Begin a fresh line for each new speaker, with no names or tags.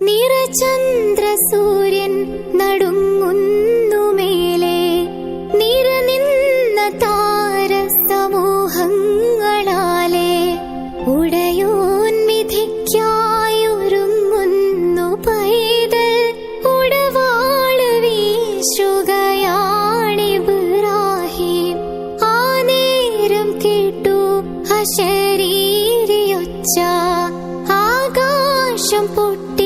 നിറചന്ദ്രസൂര്യൻ നടുങ്ങുന്നു മേലെ. നിറനിന്ന താരസമൂഹങ്ങളാലെ ഉടയോന്മിധിക്കായൊരുങ്ങുന്നു പൈതൽ. ഉടവാൾ വീശുകയാണിബ്രാഹിം ആ നേരം കേട്ടു അശരീരിയൊച്ച ആകാശം പൊട്ടി